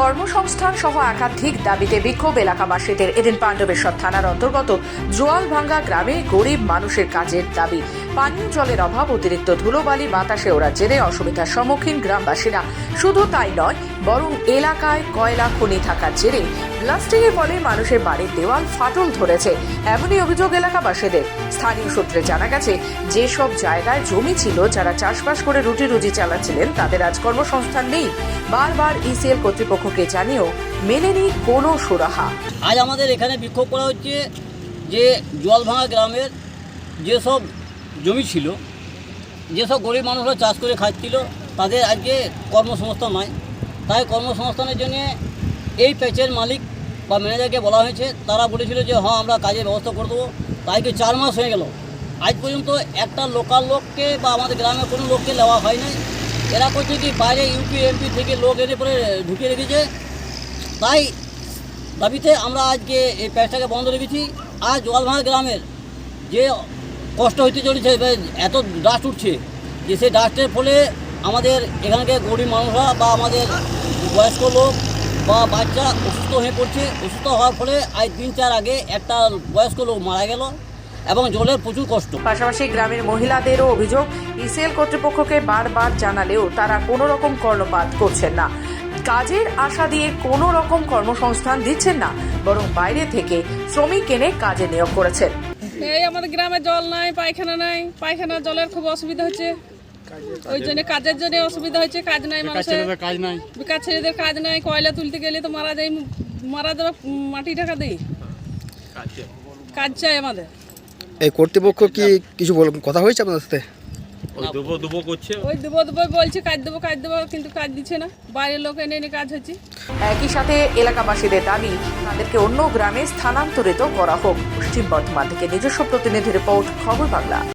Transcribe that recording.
কর্মসংস্থান সহ একাধিক দাবিতে বিক্ষোভ এলাকাবাসীদের। এদিন পাণ্ডবেশ্বর থানার অন্তর্গত জোয়ালভাঙ্গা গ্রামে গরিব মানুষের কাজের দাবি। পানীয় জলের অভাব, অতিরিক্ত ধুলোবালি, বাতাসে ওড়ার জেরে অসুবিধার সম্মুখীন গ্রামবাসীরা। শুধু তাই নয়, বরং এলাকায় কয়লা, খনি থাকার জেরে ব্লাস্টিংয়ের ফলে মানুষের বাড়ির দেওয়াল ফাটল ধরেছে। এমনই অভিযোগ এলাকাবাসীদের। স্থানীয় সূত্রে জানা গেছে, যেসব জায়গায় জমি ছিল, যারা চাষবাস করে রুটি রুজি চালাচ্ছিলেন, তাদের আজ কর্মসংস্থান নেই। বারবার ইসিএল কর্তৃপক্ষকে জানিয়েও মেলেনি কোনো সুরাহা। আজ আমাদের এখানে বিক্ষোভ করা হচ্ছে যে জলভাঙা গ্রামের যেসব জমি ছিল, যেসব গরিব মানুষরা চাষ করে খাচ্ছিল, তাদের আজকে কর্মসংস্থান নাই তাই কর্মসংস্থানের জন্য এই প্যাচের মালিক বা ম্যানেজারকে বলা হয়েছে, তারা বলেছিল যে হ্যাঁ আমরা কাজের ব্যবস্থা করে দেবো। তাই কি চার মাস হয়ে গেল। আজ পর্যন্ত একটা লোকাল লোককে বা আমাদের গ্রামের কোনো লোককে নেওয়া হয় নাই। এরা করছে কি, বাইরে ইউপি এমপি থেকে লোক এনে পরে ঢুকিয়ে রেখেছে। তাই দাবিতে আমরা আজকে এই প্যাচটাকে বন্ধ রেখেছি। আজ জলভাঙা গ্রামের যে কষ্ট হইতে চলেছে এত ডাস্ট উঠছে যে সেই ডাস্টের ফলে আমাদের এখানকার গরিব মানুষরা বা আমাদের বয়স্ক লোক বা বাচ্চা অসুস্থ হয়ে পড়ছে। অসুস্থ হওয়ার ফলে আজ তিন চার আগে একটা বয়স্ক লোক মারা গেল। এবং জলের প্রচুর কষ্ট। পাশাপাশি গ্রামের মহিলাদেরও অভিযোগ ইসিএল কর্তৃপক্ষকে বারবার জানালেও তারা কোনো রকম কর্ণপাত করছেন না। কাজের আশা দিয়ে কোনো রকম কর্মসংস্থান দিচ্ছেন না বরং বাইরে থেকে শ্রমিক এনে কাজে নিয়োগ করেছেন। এই আমাদের গ্রামে জল নাই পায়খানা নাই। পায়খানা জলের খুব অসুবিধা হচ্ছে। ওই জন্য কাজের জন্য অসুবিধা হচ্ছে কাজ নাই মানুষের। কাজ নাই। বেকার ছেলেদের কাজ নাই কয়লা তুলতে গেলে তো মারা যায় মারা যাবে মাটি টাকা দেই। কাজ চাই আমাদের। এই কর্তৃপক্ষ কি কিছু বল- কথা হয়েছে আপনার সাথে? ওই দুবো দুবো করছে। ওই দেবো দেবো বলছে কাজ দেবো কাজ দেবো কিন্তু কাজ দিচ্ছে না। বাইরের লোক এনে এনে কাজ হচ্ছে। একই সাথে এলাকাবাসীদের দাবি তাদেরকে অন্য গ্রামে স্থানান্তরিত করা হোক। পশ্চিম বর্ধমান থেকে নিজস্ব প্রতিনিধি রিপোর্ট খবর বাংলা।